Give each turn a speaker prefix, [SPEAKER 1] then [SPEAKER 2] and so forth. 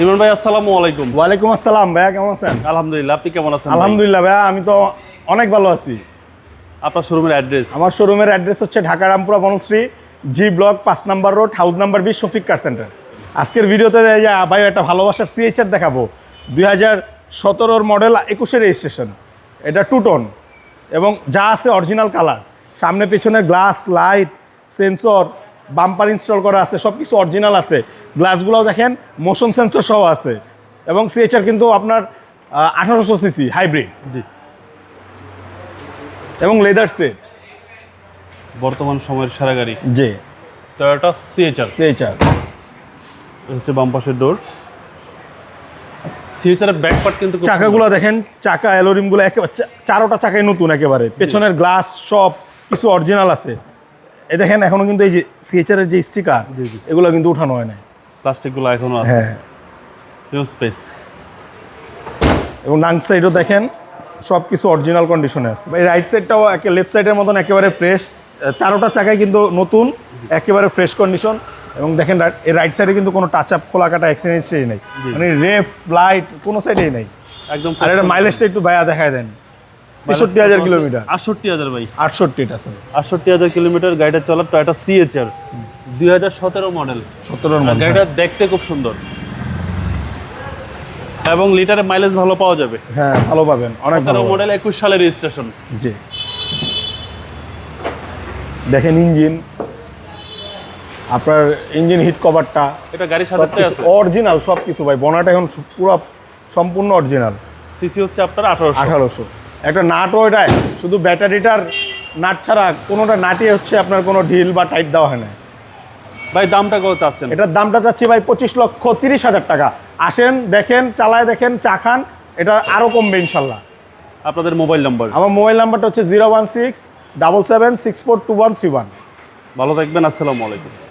[SPEAKER 1] ইমরান ভাই আসসালামু আলাইকুম।
[SPEAKER 2] ওয়ালাইকুম আসসালাম ভাইয়া কেমন আছেন?
[SPEAKER 1] আলহামদুলিল্লাহ আপনি কেমন আছেন
[SPEAKER 2] আলহামদুলিল্লাহ ভাইয়া আমি তো অনেক ভালো আছি।
[SPEAKER 1] আপনার শোরুমের অ্যাড্রেস?
[SPEAKER 2] আমার শোরুমের অ্যাড্রেস হচ্ছে ঢাকা রামপুরা বনশ্রী জি ব্লক পাঁচ নাম্বার রোড হাউস নাম্বার বিশ শফিক কার সেন্টার। আজকের ভিডিওতে ভাই একটা ভালোবাসার সিএইচআর দেখাবো। দুই হাজার সতেরোর মডেল একুশে রেজিস্ট্রেশন। এটা টু টোন এবং যা আছে অরিজিনাল কালার সামনে পেছনে glass light sensor bumper install করা আছে সব কিছু অরিজিনাল আছে। গ্লাসগুলোও দেখেন মোশন সেন্সর সহ আছে। এবং সিএইচআর কিন্তু আপনার আঠারোশো সিসি হাইব্রিড
[SPEAKER 1] জি।
[SPEAKER 2] এবং লেদার সেট
[SPEAKER 1] বর্তমান সময়ের সেরা গাড়ি।
[SPEAKER 2] জি।
[SPEAKER 1] টয়োটা সিএচআর
[SPEAKER 2] সিএইচআর
[SPEAKER 1] হচ্ছে বাম পাশের ডোর সিএচআর এর ব্যাক পার্ট কিন্তু
[SPEAKER 2] চাকাগুলো দেখেন চাকা অ্যালোরিমগুলো একেবারে চারোটা চাকাই নতুন একেবারে। পেছনের গ্লাস সব কিছু অরিজিনাল আছে। এ দেখেন এখনও কিন্তু এই যে সিএচআর এর যে স্টিকার
[SPEAKER 1] জি, জি।
[SPEAKER 2] এগুলো কিন্তু উঠানো হয় নাই।
[SPEAKER 1] প্লাস্টিকগুলো এখনও আছে।
[SPEAKER 2] হ্যাঁ।
[SPEAKER 1] স্পেস
[SPEAKER 2] এবং ডান সাইডও দেখেন সব কিছু অরিজিনাল কন্ডিশনে আছে। এই রাইট সাইডটাও একে লেফট সাইডের মতন একেবারে ফ্রেশ চারোটা চাকাই কিন্তু নতুন একেবারে ফ্রেশ কন্ডিশন এবং দেখেন এই রাইট সাইডে কিন্তু কোনো টাচ আপ খোলা কাটা অ্যাক্সিডেন্টই নেই।
[SPEAKER 1] জি।
[SPEAKER 2] মানে রেফ লাইট কোনো সাইডেই নেই।
[SPEAKER 1] একদম
[SPEAKER 2] আর এটা মাইলেজটা একটু ভাইয়া দেখায় দেন। তেষট্টি হাজার কিলোমিটার।
[SPEAKER 1] আটষট্টি হাজার ভাই।
[SPEAKER 2] আটষট্টিটা স্যার
[SPEAKER 1] আটষট্টি হাজার কিলোমিটার গাড়িটা চলা টয়োটা সিএচআর দুই হাজার সতেরো মডেল।
[SPEAKER 2] মধ্যে
[SPEAKER 1] গাড়িটা দেখতে খুব সুন্দর। এবং লিটারে মাইলেজ ভালো পাওয়া যাবে।
[SPEAKER 2] হ্যাঁ ভালো পাবেন অনেক ভালো
[SPEAKER 1] মডেল একুশ সালের রেজিস্ট্রেশন
[SPEAKER 2] জি। দেখেন ইঞ্জিন আপনার ইঞ্জিন হিট কভারটা
[SPEAKER 1] এটা গাড়ির সাথে আছে।
[SPEAKER 2] অরিজিনাল সব কিছু ভাই বনাটা এখন পুরো সম্পূর্ণ অরিজিনাল
[SPEAKER 1] সিসি হচ্ছে আপনার আঠারোশো।
[SPEAKER 2] আঠারোশো। একটা নাটও এটাই শুধু ব্যাটারিটার নাট ছাড়া কোনোটা নাটই হচ্ছে আপনার কোনো ঢিল বা টাইট দেওয়া হয় না।
[SPEAKER 1] ভাই দামটা কত চাচ্ছেন?
[SPEAKER 2] এটার দামটা চাচ্ছি ভাই পঁচিশ লক্ষ তিরিশ হাজার টাকা। আসেন দেখেন চালায় দেখেন চা খান এটা আরও কমবে ইনশাল্লাহ।
[SPEAKER 1] আপনাদের মোবাইল নাম্বার?
[SPEAKER 2] আমার মোবাইল নাম্বারটা হচ্ছে zero one six double seven six four two one three one.
[SPEAKER 1] ভালো থাকবেন আসসালামু আলাইকুম।